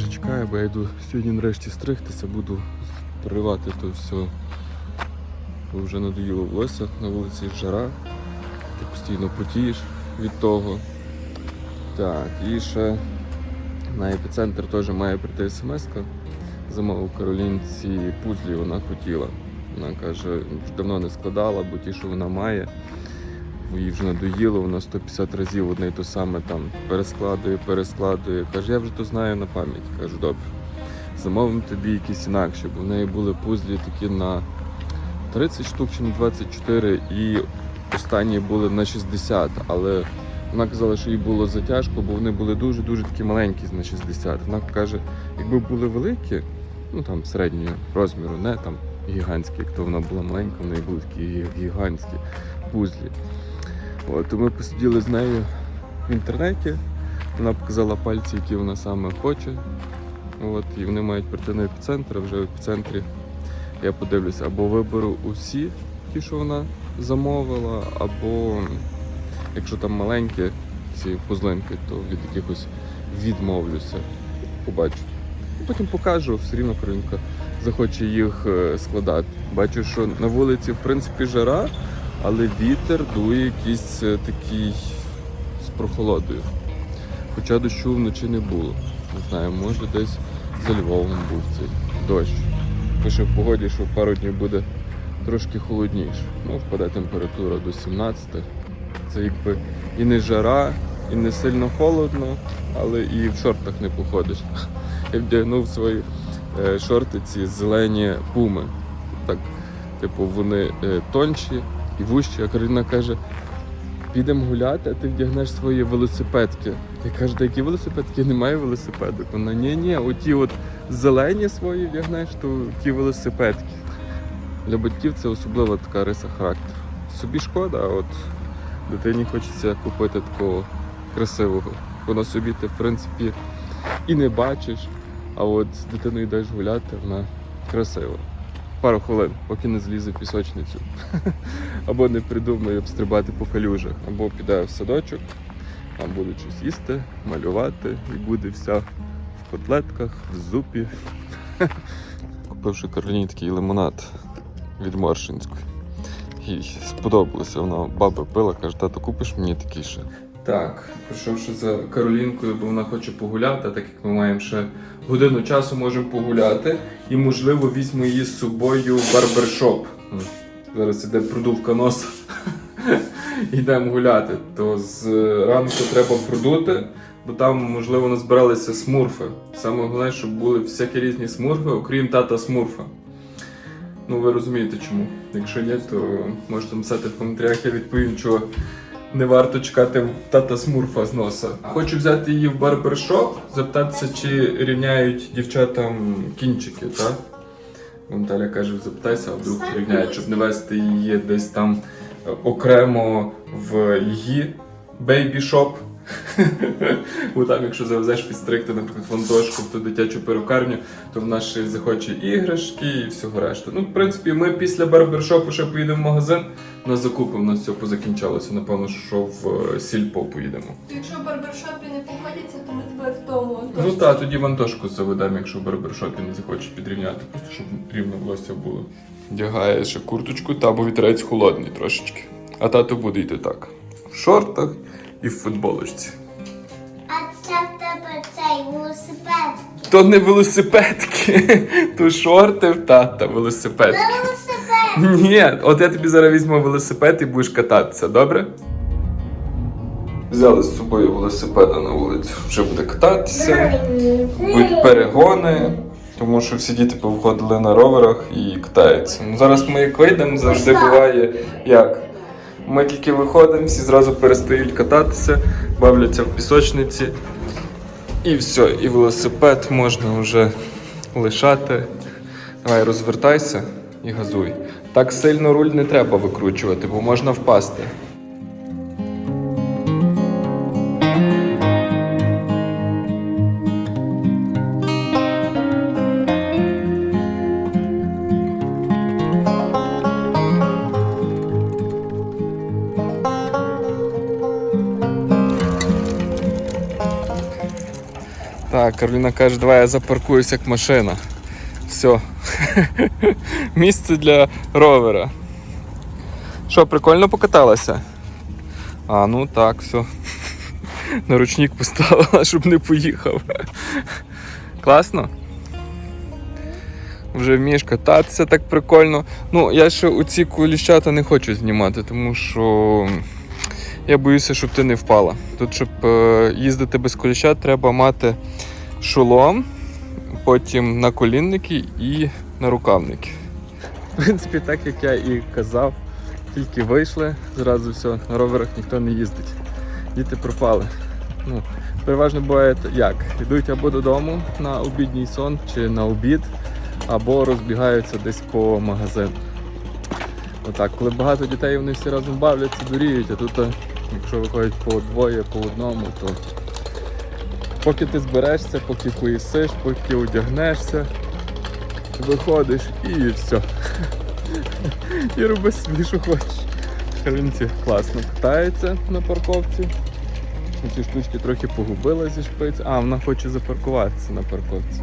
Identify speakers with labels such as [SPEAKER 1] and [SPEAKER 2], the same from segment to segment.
[SPEAKER 1] вже чекає, бо я йду сьогодні нарешті стригтися, буду проривати то все. Бо вже надоїло волосся, на вулиці жара, ти постійно потієш від того. Так, і ще на епіцентр теж має прийти смс-ка. Замовив Каролінці пузлі, вона хотіла. Вона каже, давно не складала, бо ті, що вона має, їй вже надоїло, вона 150 разів одне й то саме там перескладує, перескладує. Каже, я вже то знаю на пам'ять. Кажу, добре. Замовимо тобі якісь інакші, бо в неї були пузлі такі на 30 штук чи на 24 і останні були на 60, але вона казала, що їй було затяжко, бо вони були дуже-дуже такі маленькі на 60. Вона каже, якби були великі, ну там середнього розміру, не там гігантські, як то вона була маленька, в неї були такі гігантські пузлі. От, ми посиділи з нею в інтернеті. Вона показала пальці, які вона саме хоче. От, і вони мають прийти на епіцентр, вже в епіцентрі я подивлюся, або виберу усі ті, що вона замовила, або якщо там маленькі ці пузлинки, то від якихось відмовлюся. Побачу. Потім покажу, все рівно Каролінка захоче їх е, складати. Бачу, що на вулиці в принципі жара, але вітер дує якийсь е, такий з прохолодою. Хоча дощу вночі не було. Не знаю, може десь за Львовом був цей дощ. Пише в погоді, що пару днів буде трошки холодніше. Ну, впаде температура до 17. Це якби і не жара, і не сильно холодно, але і в шортах не походиш. Я вдягнув свої е, шорти ці зелені пуми. Так, типу, вони е, тонші і вужчі. А Кароліна каже, підемо гуляти, а ти вдягнеш свої велосипедки. Я кажу, «Та які велосипедки? Я не маю велосипедок. Вона ні, ні, оті от зелені свої вдягнеш, то ті велосипедки. Для батьків це особлива така риса характеру. Собі шкода, а от дитині хочеться купити такого красивого. Воно собі ти, в принципі, і не бачиш, а от з дитиною йдеш гуляти, вона красива. Пару хвилин, поки не злізе в пісочницю. Або не придумає обстрибати по калюжах, або піде в садочок, там буде щось їсти, малювати, і буде вся в котлетках, в зупі. Купивши Кароліні такий лимонад від Моршинської. Їй сподобалося, вона баба пила, каже, тато, купиш мені такий ще. Так, прийшовши за Каролінкою, бо вона хоче погуляти, так як ми маємо ще годину часу, можемо погуляти. І, можливо, візьму її з собою в барбершоп. Зараз іде продувка носа. Йдемо гуляти. То з ранку треба продути, бо там, можливо, назбиралися смурфи. Саме головне, щоб були всякі різні смурфи, окрім тата смурфа. Ну, ви розумієте чому. Якщо ні, то можете написати в коментарях, я відповім, чого не варто чекати тата смурфа з носа. Хочу взяти її в барбершоп, запитатися, чи рівняють дівчатам кінчики, так? Наталя каже, запитайся, а вдруг рівняють, щоб не вести її десь там е, окремо в її бейбі-шоп. Бо там, якщо завезеш підстригти, наприклад, фантошку в ту дитячу перукарню, то в нас ще захоче іграшки і всього решту. Ну, в принципі, ми після барбершопу ще поїдемо в магазин на закупи. У нас все позакінчалося. Напевно, що в е, сільпо поїдемо.
[SPEAKER 2] Якщо в барбершопі не погодяться, то ми тебе в тому.
[SPEAKER 1] Ну так, тоді в Антошку заведемо, якщо в барбершопі не захоче підрівняти, просто щоб рівно волосся було. Вдягає ще курточку, та бо вітерець холодний трошечки. А тато буде йти так. В шортах і в футболочці.
[SPEAKER 3] А це в тебе цей велосипед.
[SPEAKER 1] То не велосипедки, то шорти в тата велосипедки.
[SPEAKER 3] Велосипед.
[SPEAKER 1] Ні, от я тобі зараз візьму велосипед і будеш кататися, добре? Взяли з собою велосипеда на вулицю. Вже буде кататися. Будуть перегони, тому що всі діти повходили на роверах і катаються. Ну, зараз ми як вийдемо, завжди буває як. Ми тільки виходимо, всі зразу перестають кататися, бавляться в пісочниці. І все, і велосипед можна вже лишати. Давай розвертайся і газуй. Так сильно руль не треба викручувати, бо можна впасти. Так, Кароліна каже, давай я запаркуюсь як машина. Все. Місце для ровера. Що, прикольно покаталася? А, ну так, все. На ручник поставила, щоб не поїхав. Класно? Вже вмієш кататися так прикольно. Ну, я ще у ці куліщата не хочу знімати, тому що я боюся, щоб ти не впала. Тут, щоб е, їздити без коліщат, треба мати шолом, потім наколінники і нарукавники. В принципі, так як я і казав, тільки вийшли, зразу все, на роверах ніхто не їздить. Діти пропали. Ну, переважно буває як? Йдуть або додому на обідній сон чи на обід, або розбігаються десь по магазину. Отак, коли багато дітей вони всі разом бавляться, дуріють, а тут, е, якщо виходять по двоє, по одному, то поки ти зберешся, поки поїсиш, поки одягнешся, виходиш і все. І роби собі, що хочеш. Каринці класно катається на парковці. Ці штучки трохи погубила зі шпиць. А, вона хоче запаркуватися на парковці.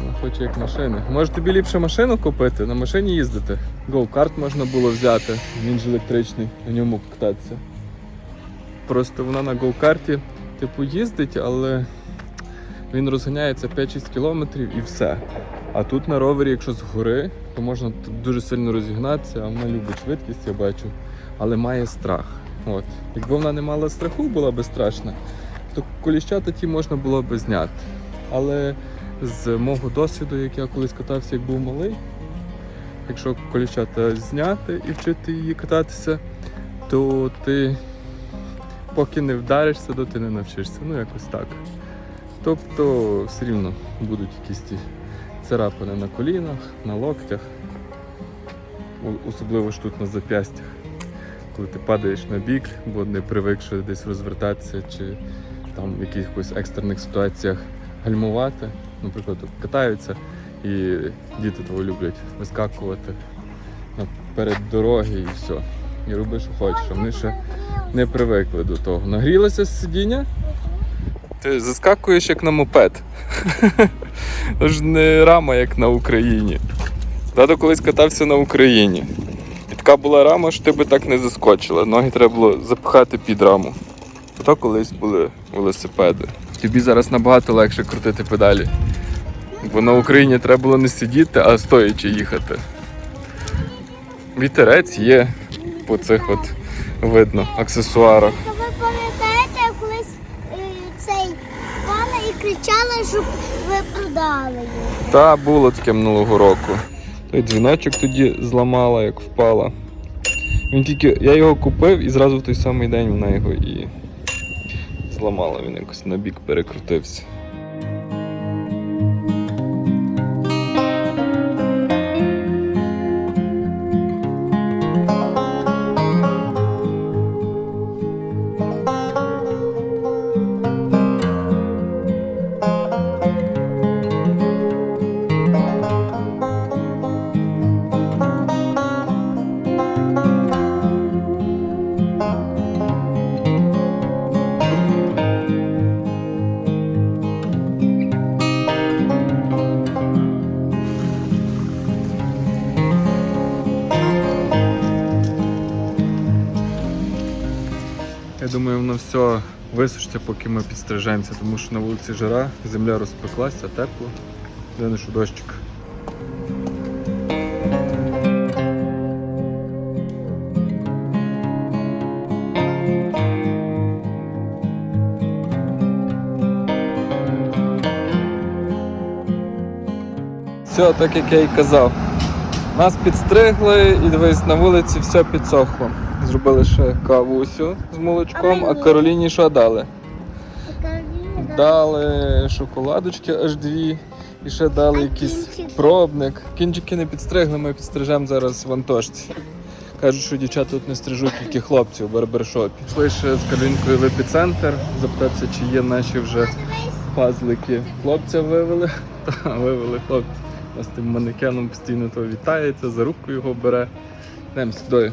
[SPEAKER 1] Вона хоче як машини. Може тобі ліпше машину купити, на машині їздити? Гоу-карт можна було взяти, він ж електричний, на ньому кататися. Просто вона на гоу-карті, типу, їздить, але він розганяється 5-6 кілометрів і все. А тут на ровері, якщо згори, то можна дуже сильно розігнатися, а вона любить швидкість, я бачу, але має страх. От. Якби вона не мала страху, була би страшна, то коліщата ті можна було би зняти. Але з мого досвіду, як я колись катався, як був малий, якщо коліщата зняти і вчити її кататися, то ти поки не вдаришся, то ти не навчишся. Ну якось так. Тобто все рівно будуть якісь ті царапини на колінах, на локтях, особливо ж тут на зап'ястях, коли ти падаєш на бік, бо не привикши десь розвертатися чи там в якихось екстрених ситуаціях гальмувати. Наприклад, катаються і діти того люблять вискакувати перед дороги і все. І роби, що хочеш. Вони ще не привикли до того. Нагрілися з сидіння? Ти заскакуєш як на мопед. Тож не рама, як на Україні. Тато колись катався на Україні. І така була рама, що ти би так не заскочила. Ноги треба було запхати під раму. То колись були велосипеди. Тобі зараз набагато легше крутити педалі. Бо на Україні треба було не сидіти, а стоячи їхати. Вітерець є по цих от видно аксесуарах.
[SPEAKER 3] То ви пам'ятаєте, як колись е, цей пана і кричала, щоб ви продали її.
[SPEAKER 1] Та було таке минулого року. Той дзвіночок тоді зламала, як впала. Він тільки. Я його купив і зразу в той самий день вона його і зламала. Він якось на бік перекрутився. Висушиться, поки ми підстрижемося, тому що на вулиці жара, земля розпеклася, тепло. Єдине, що дощик. Все, так як я і казав. Нас підстригли і дивись, на вулиці все підсохло. Зробили ще кавусю з молочком, а Кароліні що дали? Дали шоколадочки аж дві. І ще дали якийсь пробник. Кінчики не підстригли, ми підстрижемо зараз в Антошці. Кажуть, що дівчата тут не стрижуть тільки хлопців у барбершопі. Пішли ще з Каролінкою в епіцентр, запитатися, чи є наші вже пазлики. Хлопця вивели. Та, вивели хлопця. Нас тим манекеном постійно то вітається, за руку його бере. Йдемо сюди.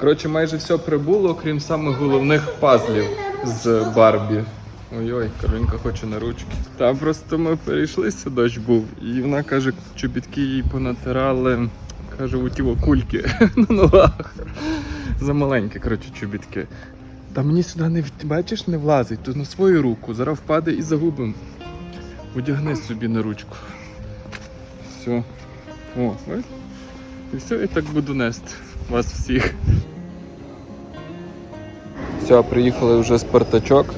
[SPEAKER 1] Коротше, майже все прибуло, крім самих головних пазлів з Барбі. Ой-ой, Каролінка хоче на ручки. Та просто ми перейшлися, дощ був, і вона каже, чобітки їй понатирали, каже, у ті кульки на ногах. Замаленькі, коротше, чобітки. Та мені сюди не бачиш, не влазить, то на свою руку. Зараз впаде і загубимо. Одягни собі на ручку. Все. О, ось. І все, я так буду нести вас всіх. Все, приїхали вже Спартачок.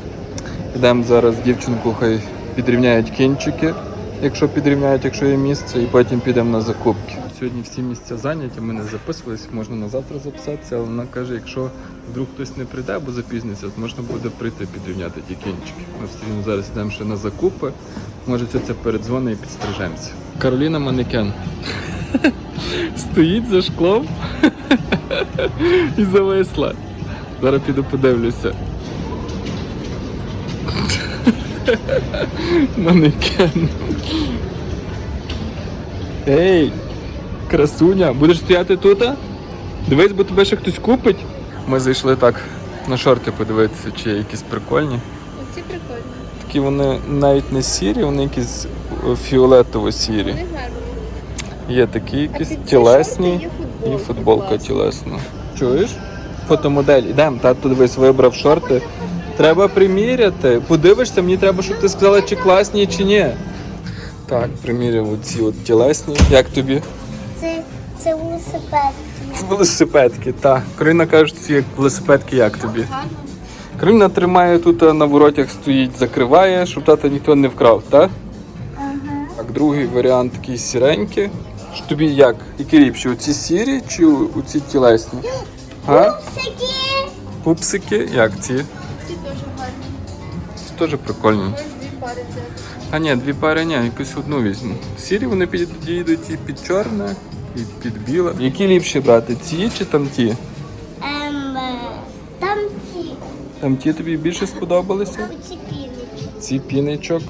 [SPEAKER 1] Йдемо зараз дівчинку, хай підрівняють кінчики, якщо підрівняють, якщо є місце, і потім підемо на закупки. Сьогодні всі місця зайняті, ми не записувались, можна на завтра записатися, але вона каже, якщо вдруг хтось не прийде або запізниться, то можна буде прийти підрівняти ті кінчики. Ми все рівно зараз йдемо ще на закупи. Може це це передзвони і підстрижемося. Кароліна Манекен. Стоїть за шклом і зависла. Зараз піду подивлюся. Манекен. Ей, красуня, будеш стояти тут? Дивись, бо тебе ще хтось купить. Ми зайшли так на шорти подивитися, чи є якісь прикольні.
[SPEAKER 2] Оці прикольні.
[SPEAKER 1] Такі вони навіть не сірі, вони якісь е, фіолетово-сірі.
[SPEAKER 2] Вони гарні.
[SPEAKER 1] Є такі якісь тілесні
[SPEAKER 2] є
[SPEAKER 1] і футболка тілесна. Чуєш? Фотомодель. Ідемо, тато дивись, вибрав шорти. Треба приміряти. Подивишся, мені треба, щоб ти сказала, чи класні, чи ні. Так, приміряв оці от тілесні. Як тобі?
[SPEAKER 3] Це, це велосипед.
[SPEAKER 1] Велосипедки, так. Карина каже, ці велосипедки, як тобі? Карина тримає тут а, на воротях стоїть, закриває, щоб тата ніхто не вкрав, так?
[SPEAKER 3] Ага.
[SPEAKER 1] Так, другий варіант такий сіренький. Тобі як? Які ліпші? Оці сірі чи оці тілесні? А?
[SPEAKER 3] Сиді.
[SPEAKER 1] Пупсики? Як ці?
[SPEAKER 2] Ці теж гарні.
[SPEAKER 1] Ці теж прикольні.
[SPEAKER 2] Можеш дві пари взяти.
[SPEAKER 1] А ні, дві пари ні, якусь одну візьму. Сірі вони підійдуть і під чорне, і під біле. Які ліпші брати? Ці чи там ті?
[SPEAKER 3] Ем, е, там ті
[SPEAKER 1] тобі більше сподобалися?
[SPEAKER 3] Оці піники.
[SPEAKER 1] Ці піничок.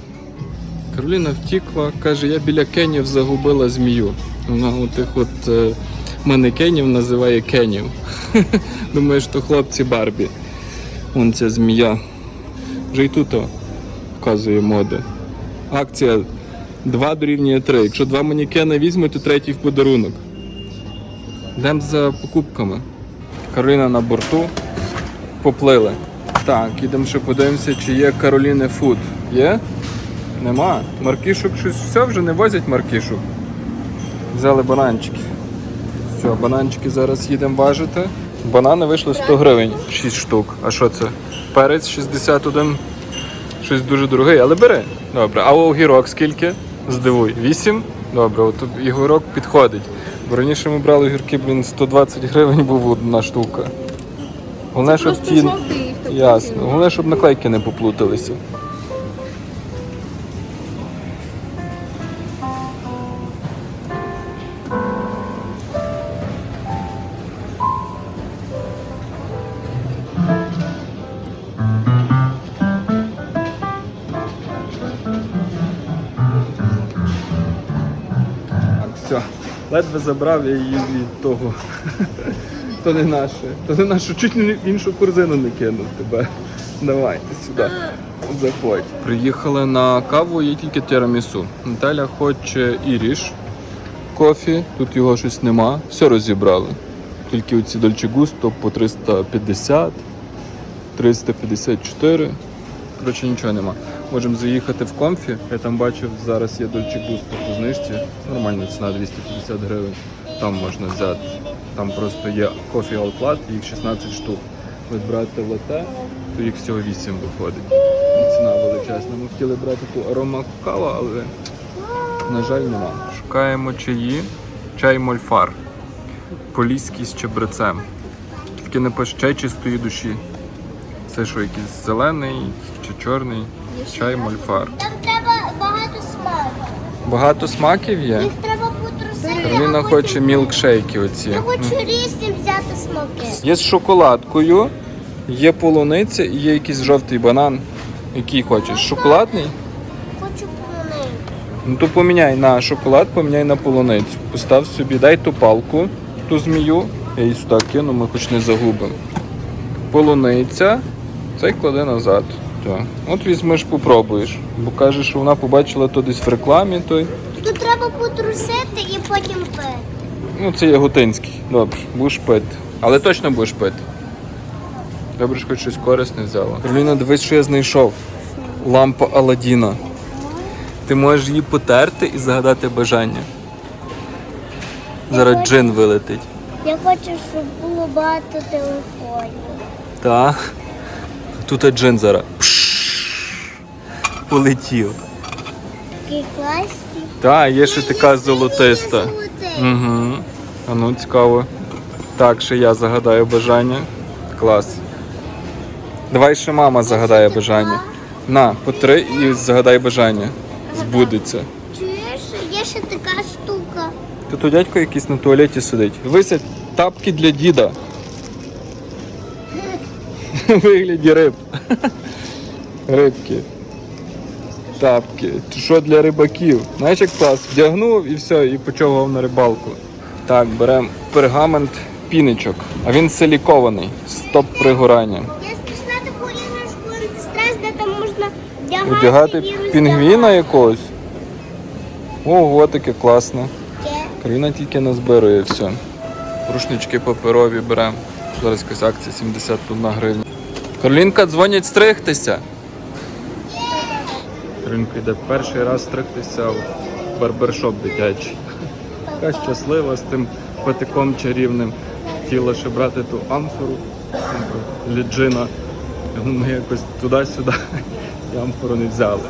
[SPEAKER 1] Кароліна втікла, каже, я біля кенів загубила змію. Вона отих от е, манекенів називає кенів. Думаєш, то хлопці Барбі. Вон ця змія. Вже й тут вказує мода. Акція 2 дорівнює 3. Якщо два манекени візьмуть, то третій в подарунок. Йдемо за покупками. Кароліна на борту. Поплили. Так, ідемо ще подивимося, чи є Кароліни Фуд. Є? Нема. Маркішок щось все вже не возять маркішок. Взяли бананчики. Все, бананчики зараз їдемо важити. Банани вийшли 100 гривень, 6 штук. А що це? Перець 61. Щось дуже дорогий, але бери. Добре. А огірок скільки? Здивуй. 8? Добре, от огірок підходить. Бо раніше ми брали огірки, блін, 120 гривень був одна штука. Головне, щоб ті. Ясно. Головне, щоб наклейки не поплуталися. Забрав я її від того. То не наше. То не наше. Чуть не іншу корзину не кинув тебе. Давай, сюди. Заходь. Приїхали на каву, є тільки тирамісу. Наталя хоче іріш кофі, тут його щось нема. Все розібрали. Тільки оці Дольче Густо по 350, 354. Коротше, нічого нема. Можемо заїхати в комфі. Я там бачив, зараз є Дольче Густо по знижці. Нормальна ціна 250 гривень. Там можна взяти. Там просто є кофі Outlet, їх 16 штук. От брати лате, то їх всього 8 виходить. Ціна величезна. Ми хотіли брати ту арома кава, але на жаль нема. Шукаємо чаї. Чай мольфар. Поліський з чебрецем. Тільки не пише чистої душі. Це що, якийсь зелений чи чорний? Чай мольфар.
[SPEAKER 3] Там треба багато смаку.
[SPEAKER 1] Багато смаків є.
[SPEAKER 3] Їх треба потрусити.
[SPEAKER 1] Кароліна хоче мілкшейки оці.
[SPEAKER 3] Я хочу різні взяти смаки.
[SPEAKER 1] Є з шоколадкою, є полуниця і є якийсь жовтий банан. Який хочеш? Шоколадний?
[SPEAKER 3] Хочу полонити.
[SPEAKER 1] Ну то поміняй на шоколад, поміняй на полуницю. Постав собі, дай ту палку, ту змію. Я її сюди кину, ми хоч не загубимо. Полуниця. Цей клади назад. Так. От візьмеш, попробуєш. Бо каже, що вона побачила то десь в рекламі той.
[SPEAKER 3] Тут треба потрусити і потім пити.
[SPEAKER 1] Ну, це яготинський. Добре, будеш пити. Але точно будеш пити. Добре, що хоч щось корисне взяла. Кароліна, дивись, що я знайшов. Лампа Аладдіна. Ти можеш її потерти і загадати бажання. Зараз джин вилетить.
[SPEAKER 3] Я хочу, щоб було багато телефонів.
[SPEAKER 1] Так. Тут джин зараз. Полетів.
[SPEAKER 3] Такі класні.
[SPEAKER 1] Так, є ще така золотиста. Угу. А ну цікаво. Так, ще я загадаю бажання. Клас. Давай ще мама загадає бажання. На, по три і загадай бажання. Збудеться.
[SPEAKER 3] Чуєш, є ще така штука.
[SPEAKER 1] Тут у дядько якийсь на туалеті сидить. Висять тапки для діда. Вигляді риб. Рибки. Тапки. Що для рибаків? Знаєш, як клас? Вдягнув і все, і почовгав на рибалку. Так, беремо пергамент піничок. А він силікований. Стоп пригорання.
[SPEAKER 3] Я знайшла таку іграшку антистрес, де там можна вдягати,
[SPEAKER 1] Одягати пінгвіна якогось. Ого, таке класне. Каріна тільки назбирує все. Рушнички паперові беремо. Зараз якась акція 71 гривня. Каролінка, дзвонять стригтися. Каролінка йде перший раз стригтися в барбершоп дитячий. Така щаслива з тим патиком чарівним. Хотіла ще брати ту амфору ліджина. Ми якось туди-сюди і амфору не взяли.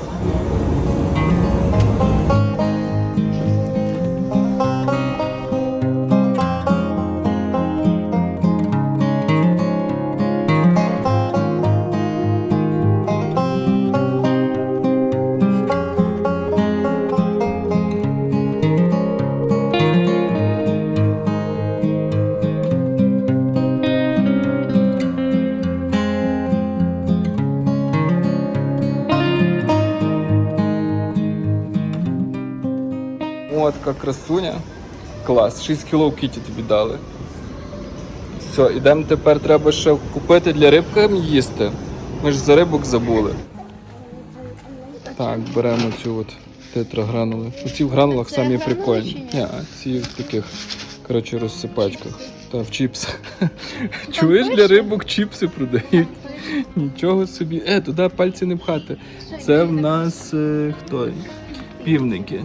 [SPEAKER 1] 6 кіло в кіті тобі дали. Все, ідемо тепер треба ще купити для рибки їсти. Ми ж за рибок забули. Так, беремо цю от тетрагранули. Оці в гранулах самі прикольні.
[SPEAKER 2] ні?
[SPEAKER 1] Ні, ці в таких, коротше, розсипачках. Та в чіпсах. Чуєш, для рибок чіпси продають. Нічого собі. Е, туди пальці не пхати. Це в нас е, хто? Півники.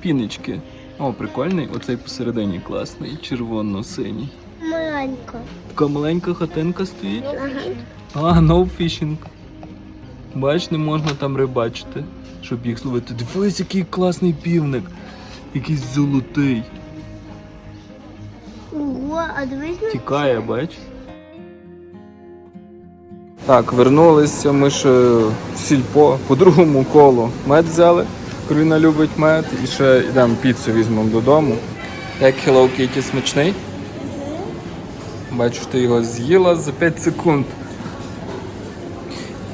[SPEAKER 1] Пінички. О, прикольний. Оцей посередині класний, червоно-синій.
[SPEAKER 3] Маленька.
[SPEAKER 1] Така маленька хатинка стоїть.
[SPEAKER 3] Ага.
[SPEAKER 1] А, no fishing. Бач, не можна там рибачити, щоб їх зловити. Дивись, який класний півник. Якийсь золотий.
[SPEAKER 3] Ого, а дивись на
[SPEAKER 1] Тікає, бач. Так, вернулися ми ж в сільпо по другому колу. Мед взяли. Кароліна любить мед. І ще йдемо піцу візьмемо додому. Як Hello Kitty смачний? Бачу, ти його з'їла за 5 секунд.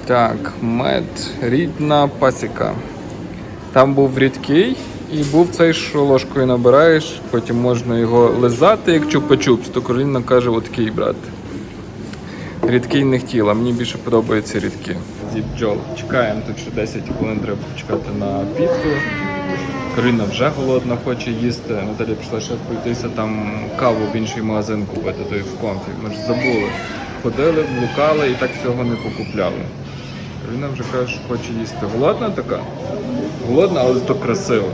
[SPEAKER 1] Так, мед, рідна пасіка. Там був рідкий і був цей, що ложкою набираєш, потім можна його лизати, як чупа-чупс, то Кароліна каже, отакий брати. Рідкий не хотіла, мені більше подобаються рідкі. Зі бджол. Чекаємо тут ще 10 хвилин, треба почекати на піцу. Кароліна вже голодна, хоче їсти. Наталя пішла ще пройтися там каву в інший магазин купити, той в комфі. Ми ж забули. Ходили, блукали і так всього не покупляли. Кароліна вже каже, що хоче їсти. Голодна така? Голодна, але то красиво.